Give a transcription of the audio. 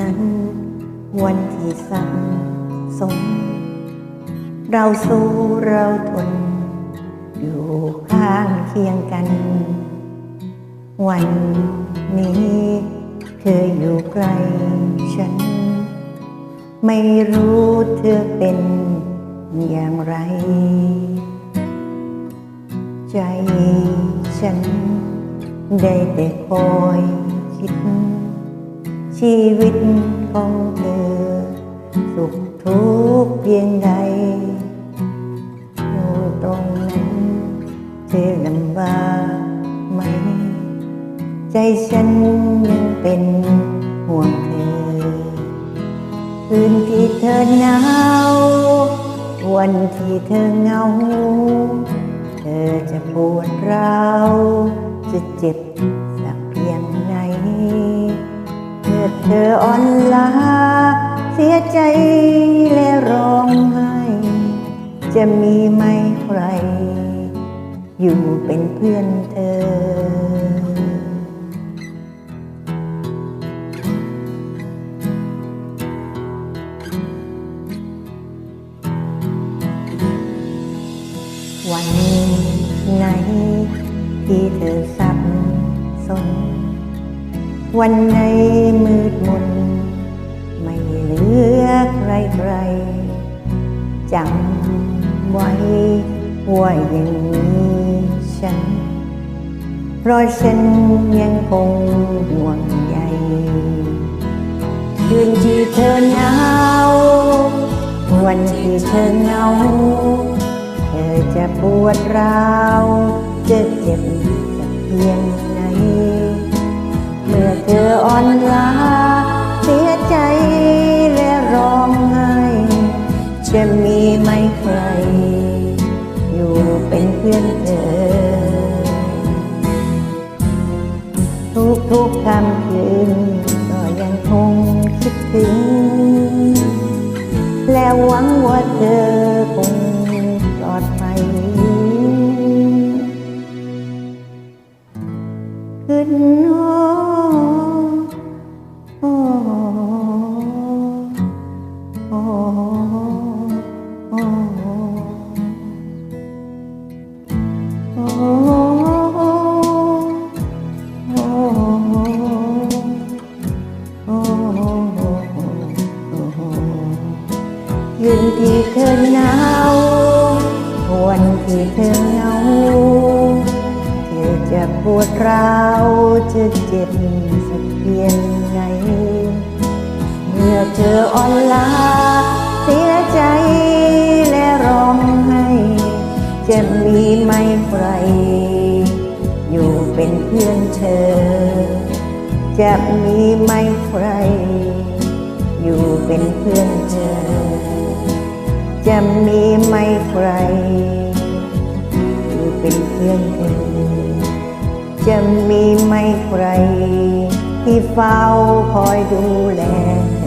นั้น วันที่สับสนเราสู้เราทน อยู่ข้างเคียงกัน วันนี้เธออยู่ไกลฉัน ไม่รู้เธอเป็นอย่างไร ใจฉันได้แต่คอยคิด ชีวิตของเธอ สุขทุกข์เพียงใดอยู่ตรงนั้นเธอลำบากไหม ใจฉันยังเป็นห่วงเธอ คืนที่เธอหนาววันที่เธอเหงา เธอจะปวดร้าวจะเจ็บสักเพียง เธออ่อนล้าเสียใจและร้องไห้ จะมีไหมใคร อยู่เป็นเพื่อนเธอ วันไหนที่เธอสับสน วันไหนมืดมน ไม่เหลือใครใครๆจำไว้ว่ายังมีฉัน เพราะฉันยังคงห่วงใยคืนที่เธอหนาววันที่เธอเหงา เธอจะปวดร้าวจะเจ็บสักเพียง จะมีไหมใคร อยู่เป็นเพื่อนเธอ ทุกทุกคำคืนก็ยังคงคิดถึง และหวังว่าเธอคงปลอดภัยขึ้นโอ้ ยืนที่เธอหนาววันที่เธอเหงาเธอจะปวดร้าวจะเจ็บสักเพียงไหนเมื่อเธออ่อนล้าเสียใจและร้องไห้จะมีไหมใคร อยู่เป็นเพื่อนเธอ จะมีไหมใคร อยู่เป็นเพื่อนเธอ จะมีไม่ใคร อยู่เป็นเพื่อนเธอ จะมีไม่ใคร ที่เฝ้าคอยดูแลเธ